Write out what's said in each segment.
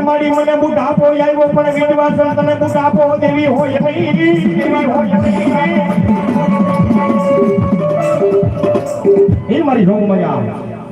મારી મને બુટ આપો આવ્યો પણ વિશ્વાસ તને બુટ આપો દેવી હોય દેવી હોય એ મારી રોમ મજા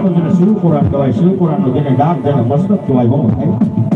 અઢાર પુરાણ વાતો જેને શિવ પુરાણ કહેવાય શિવ પુરાણનો જેને ડાક જેને મસ્તક કહેવાય બહુ થાય